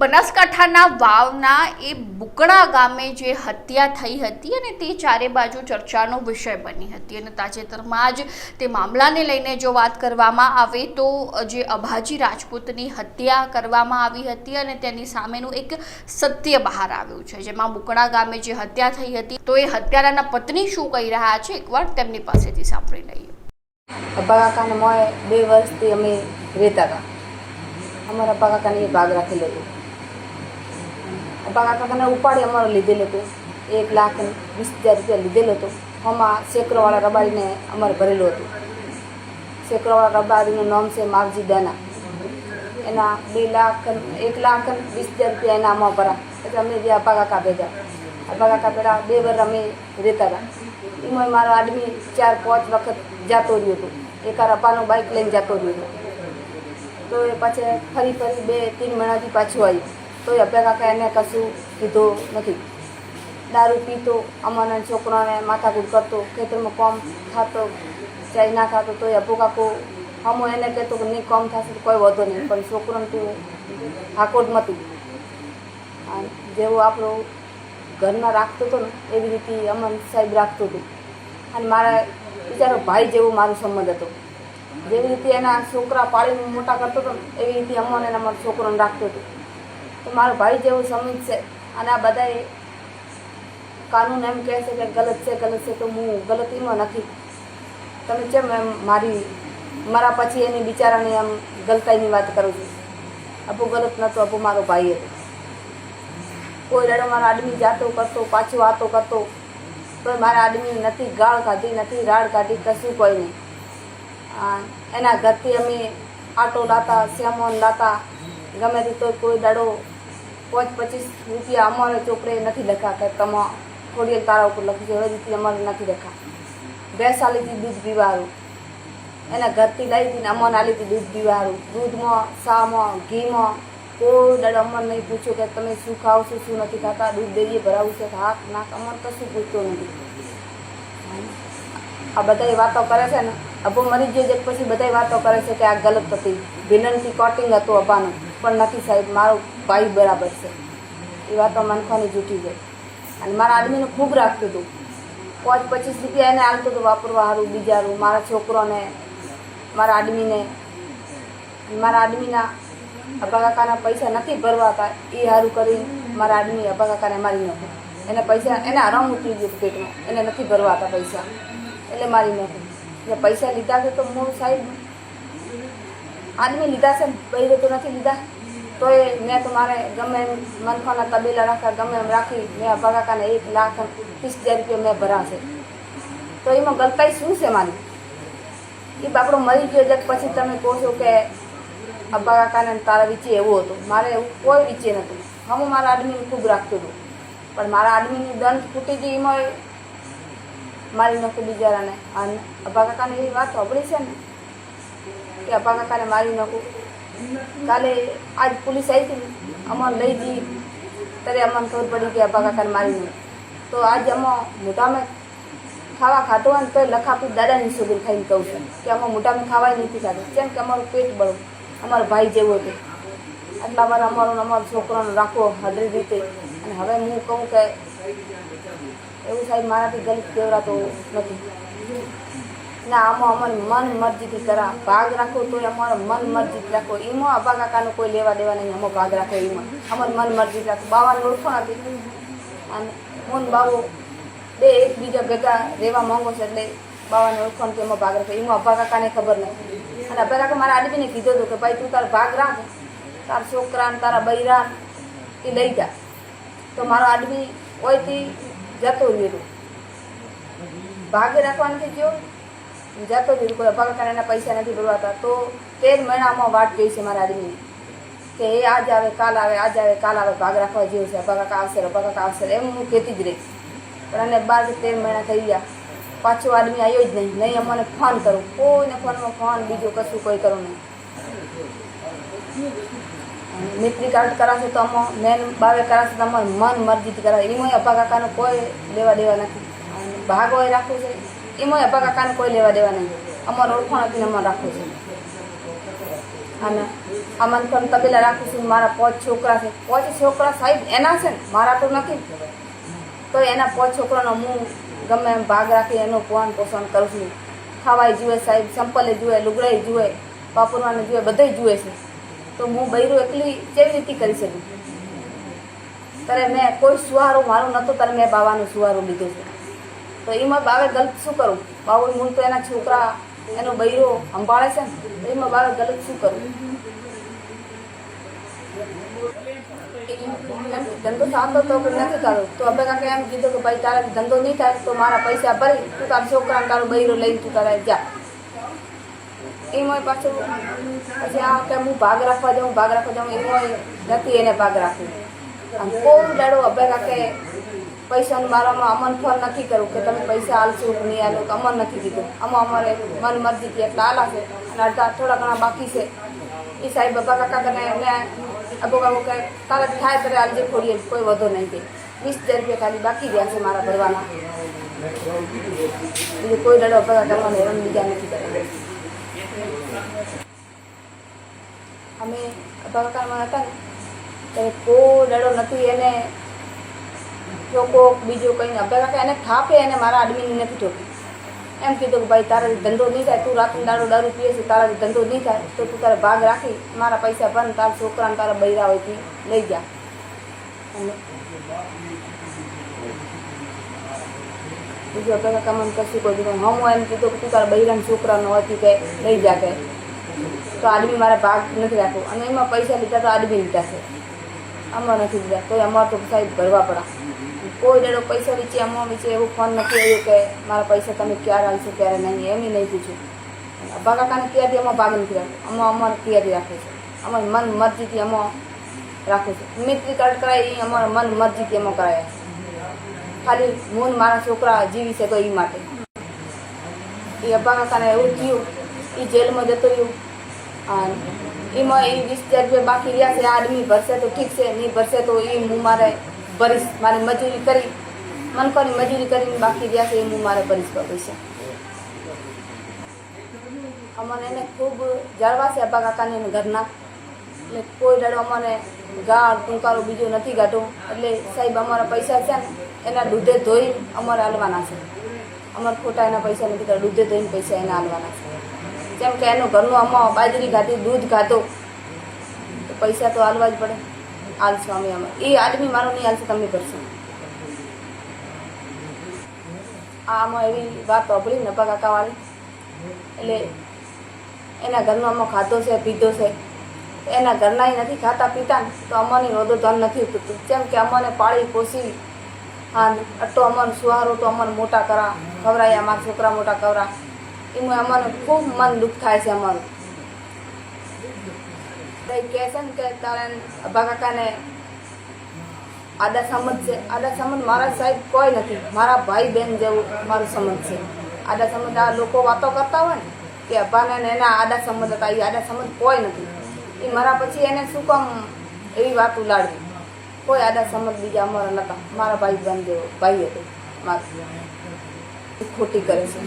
બનાસકાંઠાના વાવના એ બુકડા ગામે જે હત્યા થઈ હતી અને તે ચારે બાજુ ચર્ચાનો વિષય બની હતી અને તાજેતરમાં જ તે મામલાને લઈને જો વાત કરવામાં આવે તો જે અભાજી રાજપૂતની હત્યા કરવામાં આવી હતી અને તેની સામેનું એક સત્ય બહાર આવ્યું છે, જેમાં બુકડા ગામે જે હત્યા થઈ હતી તો એ હત્યારાના પત્ની શું કહી રહ્યા છે એકવાર તેમની પાસેથી સાંભળી લઈએ. અબ્બા મોએ બે વર્ષથી અમે રહેતા હતા. અમારા અબ્બા કાકાને ભાગ રાખેલો હતો અબ્બા કાકાને ઉપાડી અમારો લીધેલો હતો. એક લાખ વીસ હજાર રૂપિયા લીધેલો હતો. આમાં સેકરોવાળા રબારીને અમારે ભરેલું હતું. સેકરોવાળા રબારીનું નામ છે માવજી દાના. એના બે લાખ એક લાખ વીસ હજાર રૂપિયા એના આમાં ભરા. એટલે અમે જે અબ્બા કાકા ભેગા અબ્બા કાકા પેલા બે વર્ષ અમે રહેતા હતા. એમાં મારો આદમી ચાર, પાંચ વખત જતો રહ્યો હતો. એકાર અપાનો બાઇક લઈને જતો રહ્યો હતો. તો એ પાછળ ફરી ફરી બે, ત્રણ મહિનાથી પાછું આવ્યું. તો એ અબ્બા કાકા એને કશું કીધું નથી. દારૂ પીતો અમારા છોકરાને માથાકૂટ કરતો, ખેતરમાં કોમ થતો, ચાય ના ખાતો તો અભો કાકો હમો એને કહેતો કે નહીં, કોમ થશે તો કોઈ વધો નહીં, પણ છોકરાને તું હાકોટ મતું જેવું આપણો ઘરના રાખતો હતો ને, એવી રીતે અમન સાહેબ રાખતો હતો. અને મારા બિચારો ભાઈ જેવો મારો સંબંધ હતો. જેવી રીતે એના છોકરા પાળીને મોટા કરતો હતો ને, એવી રીતે અમન એના મારો છોકરોને રાખતો હતો. તો મારો ભાઈ જેવો સમજ છે. અને આ બધા કાનૂન એમ કહે છે કે ગલત છે ગલત છે, તો હું ગલતીમાં નથી. તમે કેમ એમ મારી, મારા પછી એની બિચારાની એમ ગલતાઈની વાત કરું છું? અપુ ગલત નહોતો, અપુ મારો ભાઈ હતો. કોઈ રડો મારા આદમી જાતો કરતો, પાછો આતો કરતો તો મારા આદમી નથી, ગાળ કાઢી નથી, રાડ કાઢી કશું કોઈ નહીં. એના ઘરથી અમે આટો લાતા સેમોન લાતા, ગમે તે તો કોઈ દાડો પાંચ પચીસ રૂપિયા અમારે ચોપડે નથી લખા, કે તમે થોડી તારા ઉપર લખી હવે રીતે અમારે નથી લખા. બે સાલીથી દૂધ પીવાનું એના ઘરથી લઈ હતી ને અમને હતી દૂધ પીવાનું દૂધમાં, શામાં, ઘીમાં કોઈ દાડો અમર નહીં પૂછ્યું કે તમે શું ખાઓ છો, શું નથી ખાતા, દૂધ ડેરીએ ભરાવું છે હાથ, નાક અમર કશું પૂછતો નથી. આ બધાય વાતો કરે છે ને? અબો મરી ગયો પછી બધાય વાતો કરે છે કે આ ગલત હતી. વિનંતી, કોટિંગ હતું અબાનું પણ નથી સાહેબ, મારો ભાઈ બરાબર છે. એ વાતો મનખાની જૂઠી છે અને મારા આદમીને ખૂબ રાખતું હતું. પાંચ પચીસ રૂપિયા એને હાલતું હતું વાપરવા સારું બીજારું મારા છોકરોને, મારા આદમીને. મારા આદમીના અભાકાકાના કાકાના પૈસા નથી ભરવાતા, એ સારું કરી મારા આદમી અભાકાકાને કાકાને મારી નાખ્યો એને પૈસા, એને આરામ ઉતરી ગયું પેટમાં. એને નથી ભરવાતા પૈસા. એટલે મારી નાખો. એટલે પૈસા લીધા તો હું સાહેબ આદમી લીધા છે, બૈરે તો નથી લીધા. તો એ મેં તો મારે ગમે એમ મનખાના તબેલા રાખ્યા, ગમે એમ રાખી, મેં કાકાને એક લાખ ત્રીસ હજાર રૂપિયા મેં ભર્યા છે. તો એમાં ગલતાઈ શું છે મારી? એ બાપડો મરી ગયો છે પછી તમે કહો છો કે અબ્બા કાકાને તારા વિચે એવું હતું. મારે એવું કોઈ વિચે નહોતું. હું મારા આદમીને ખૂબ રાખતું હતું. પણ મારા આદમીની દંડ ફૂટી ગઈ એમાં મારી નાખું બિચારાને અને અબ્બા કાકાને એવી વાત સાંભળી છે ને? કે અબ્બા કાકાને મારી નાખું. કાલે આજ પોલીસ આવી હતી ને અમને લઈ જઈ ત્યારે અમને ખબર પડી કે અબ્બા કાકાને મારી નાખું. તો આજ અમા મોટામાં ખાવા ખાતો હોય ને તો લખાપી દાદાની સુગર ખાઈને કહું છું કે અમે મોટામાં ખાવાય નથી ખાતું કેમ કે અમારું પેટ બળું અમારો ભાઈ જેવો હતો. આટલા વાર અમારો અમારો છોકરાનો રાખવો હદરી રીતે. અને હવે હું કહું કે એવું સાહેબ, મારાથી ગલત કેવડાતો નથી. ના, આમાં અમને મન મરજીથી કરા. ભાગ રાખો તો અમારો મન મરજીથી રાખો. એમાં અબા કાકાનો કોઈ લેવા દેવા નહીં. અમો ભાગ રાખો એમાં અમારે મન મરજીથી રાખો. બાવાની ઓળખો નથી અને મોન બાવો બે એકબીજા ભેગા રહેવા માંગો છે એટલે બાવાને ઓળખો કે એમાં ભાગ રાખો. એમાં અભા કાકાને ખબર નથી. અને અભા કાકા મારા આદમીને કીધું હતું કે, ભાઈ, તું તારો ભાગ રાખ. તારા છોકરા ને તારા બૈરા એ લઈ જા. તો મારો આદમી ઓયથી જતો રહ્યો. ભાગે રાખવાનું નથી જો જતો તો બિલકુલ એના પૈસા નથી ભરવાતા, તો તેર મહિનામાં વાટ જોઈ છે મારા આદમીની કે એ આજ આવે, કાલ આવે, આજ આવે, કાલ આવે, ભાગ રાખવા જેવું છે અભા આવશે અભા આવશે એમ હું કહેતી જ રહીશ પણ અને બાર તેર મહિના થઈ ગયા. પાછો આદમી આવ્યો જ નહીં. નહીં, અમને ફોન કરો. કોઈને ફોનમાં ફોન, બીજું કશું કોઈ કરું નહીં. મિત્રી કાર્ડ કરાશે તો અમો, મેન બાવે કરાશે તો અમારું મન મરજીથી કરાવે. એમાં અપા કાકાનો કોઈ લેવા દેવા નથી. ભાગ હોય રાખવું છે. એમાં અપા કાકાને કોઈ લેવા દેવા નહીં. અમારું ઓળખાણ હતી અમારે રાખવું છે. અને આ પણ તબેલા રાખું છું, મારા પાંચ છોકરા છે. પાંચ છોકરા સાહેબ એના છે ને? મારા તો નથી. તો એના પાંચ છોકરાનો હું ગમે એમ ભાગ રાખી એનું પોહન પોષણ કરું છું. ખાવાય, જુએ સાહેબ, સંપલે જુએ લુગડાઈ જુએ વાપરવાને જુએ બધે જુએ છે. તો હું બૈરું એકલી કેવી રીતે કરી શકું? ત્યારે મેં કોઈ સુવારો મારું નહોતું ત્યારે મેં બાવાનું સુવારો લીધો છે. તો એમાં બાવે ગલત શું કરું? બાવો હું તો એના છોકરા એનો બૈરો સંભાળે છે ને એમાં બાવે ગલત શું કરું? ધંધો થતો તો નથી કરો તો હવે કાંકે એમ કીધું કે ભાઈ તારે ધંધો નહીં થાય તો મારા પૈસા ભરી, તું તારા છોકરાને તારો બૈરો લઈને તું તારે જા. એમાં પાછું પછી આ કે હું ભાગ રાખવા જાઉં, ભાગ રાખવા જાઉં એમાં નથી એને ભાગ રાખવું. આમ કોઈ દાડો અભે કાકે પૈસાનું મારામાં અમન ફળ નથી કરવું કે તમે પૈસા આલશો કે નહીં કે અમન નથી દીધું આમાં અમારે મન મરજીથી એટલા આલા છે અને અડધા થોડા ઘણા બાકી છે. એ સાહેબ બાપા કાકા કને એને અબો બાબો કે તારા થાય ત્યારે આજે ખોડીએ, કોઈ વધો નહીં દે વીસ હજાર રૂપિયા ખાલી બાકી રહ્યા છે મારા ભરવાના. બીજું કોઈ દાડો અબા તમારે હેરાન બીજા નથી કરે અમે અબા હતા ને, ત્યારે કોઈ ડડો નથી એને ચોકો બીજું કંઈ અભ્યાસ રાખે એને થાપે એને મારા આદમીને નથી ઠોકી એમ કીધું કે ભાઈ તારાથી ધંધો નહીં થાય. તું રાતનો દારૂ દારૂ પીએ છે તારાથી ધંધો નહીં થાય. તો તું તારે ભાગ રાખી, મારા પૈસા ભર તારા છોકરાને તારા બૈરા હોયથી લઈ જા. બીજો બીજું અબા કાકા મને કોઈ હું એમ કીધું કે તું તારા બૈરાના છોકરાનો હોયથી કે લઈ જા કે. તો આદમી મારા ભાગ નથી રાખ્યો. અને એમાં પૈસા લીધા તો આદમી લીધા છે. આમાં નથી લીધા. તો અમારે તો સાહેબ ભરવા પડા. કોઈ ડેડો પૈસા વિશે અમો વિશે એવું ફોન નથી આવ્યો કે મારા પૈસા તમે ક્યારે આવશો ક્યારે નહીં, એમ નહીં પૂછ્યું. અબ્બા કાકાને ક્યાંથી અમો ભાગ નથી રાખવો અમારે અમારે ક્યાંથી રાખે છે. અમારે મન મરજીથી અમો રાખે છે. મિત્રી કાર્ડ કરાય એ અમારા મન મરજીથી અમો કરાય ખાલી હું મારા છોકરા જીવી છે તો એ માટે. એ અબ્બા કાકાને એવું થયું એ જેલમાં જતો રહ્યું. અને એમાં એ વીસ હજાર રૂપિયા બાકી રહ્યા છે. આ આદમી ભરશે તો ઠીક છે, નહીં ભરશે તો એ હું મારે ભરીશ, મારે મજૂરી કરી મનકોની મજૂરી કરીને બાકી રહ્યા છે એ હું મારે ભરીશ પૈસા અમને એને ખૂબ જાળવા છે અબા કાકાને એને ઘરના. એટલે કોઈ દાડો અમને ગાળ, ટૂંકારો બીજો નથી ગાઢો. એટલે સાહેબ, અમારા પૈસા છે ને, એના દૂધે ધોઈ અમારે હાલવાના છે. અમારે ખોટા એના પૈસા નથી કરતા દૂધે ધોઈને પૈસા એના હાલવાના છે. કેમ કે એનું ઘરનું અમા બાજરી ખાધી દૂધ ખાધો તો પૈસા તો હાલવા જ પડે. હાલશો અમે અમે એ આદમી મારો નહીં હાલશે તમે કરશો. આમાં એવી વાત સાંભળી ને પા કાકાવાળી. એટલે એના ઘરનો આમાં ખાધો છે, પીધો છે. એના ઘરના નથી ખાતા, પીતા ને તો અમને રોદો ધન નથી ઉતરતું. કેમ કે અમને પાળી પોસી હા અટો અમને સુહારો, તો અમને મોટા કરા, ખવરાય અમારા છોકરા મોટા કવરા એમાં અમારું ખૂબ મન દુઃખ થાય છે અમારું. કંઈ કહે છે ને કે તારે અભા કાકાને આદા સમજ છે આદા સમજ મારા સાહેબ કોઈ નથી મારા ભાઈ બહેન જેવું મારું સમજ છે આદા સમજ આ લોકો વાતો કરતા હોય ને કે અભાને ને એના આદા સમજ હતા એ આદા સમજ કોઈ નથી એ મારા પછી એને શું કામ એવી વાત ઉલાડવી કોઈ આદા સમજ બીજા અમારા નહોતા મારા ભાઈ બહેન જેવો ભાઈ હતો મારા ખોટી કરે છે